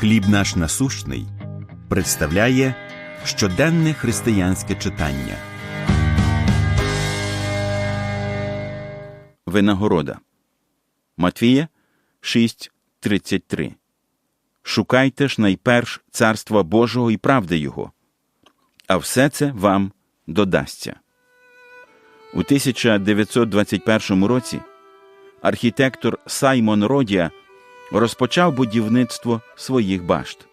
Хліб наш насущний представляє щоденне християнське читання. Винагорода. Матвія 6.33 Шукайте ж найперш царства Божого і правди Його, а все це вам додасться. У 1921 році архітектор Саймон Родія розпочав будівництво своїх башт.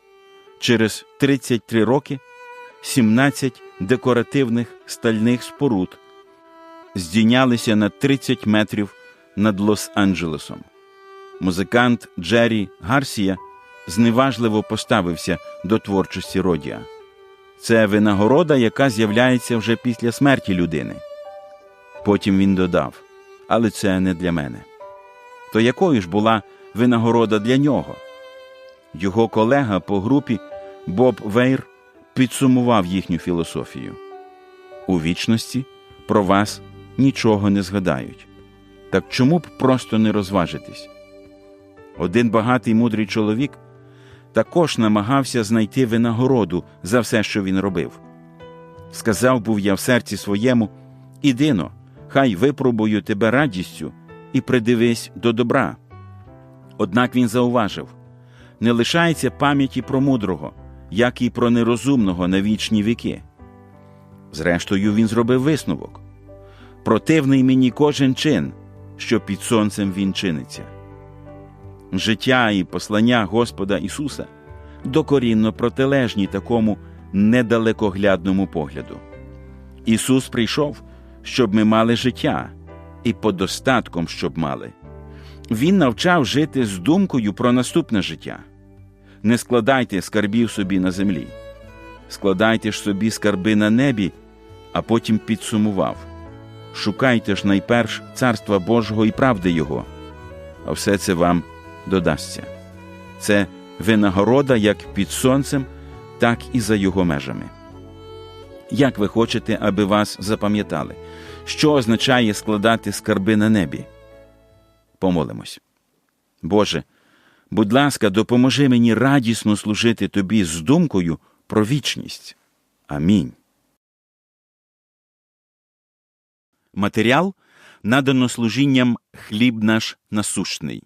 Через 33 роки 17 декоративних стальних споруд здійнялися на 30 метрів над Лос-Анджелесом. Музикант Джері Гарсія зневажливо поставився до творчості Родія. Це винагорода, яка з'являється вже після смерті людини. Потім він додав, але це не для мене. То якою ж була винагорода для нього? Його колега по групі Боб Вейр підсумував їхню філософію. У вічності про вас нічого не згадають. Так чому б просто не розважитись? Один багатий мудрий чоловік також намагався знайти винагороду за все, що він робив. Сказав був я в серці своєму Ідино, хай випробую тебе радістю і придивись до добра. Однак він зауважив не лишається пам'яті про мудрого, як і про нерозумного на вічні віки. Зрештою, він зробив висновок противний мені кожен чин, що під сонцем він чиниться. Життя і послання Господа Ісуса докорінно протилежні такому недалекоглядному погляду. Ісус прийшов, щоб ми мали життя, і подостатком, щоб мали. Він навчав жити з думкою про наступне життя. Не складайте скарбів собі на землі, складайте ж собі скарби на небі, а потім підсумував шукайте ж найперш царства Божого і правди Його, а все це вам додасться. Це винагорода як під сонцем, так і за його межами. Як ви хочете, аби вас запам'ятали, що означає складати скарби на небі? Помолимось. Боже, будь ласка, допоможи мені радісно служити Тобі з думкою про вічність. Амінь. Матеріал надано служінням хліб наш насущний.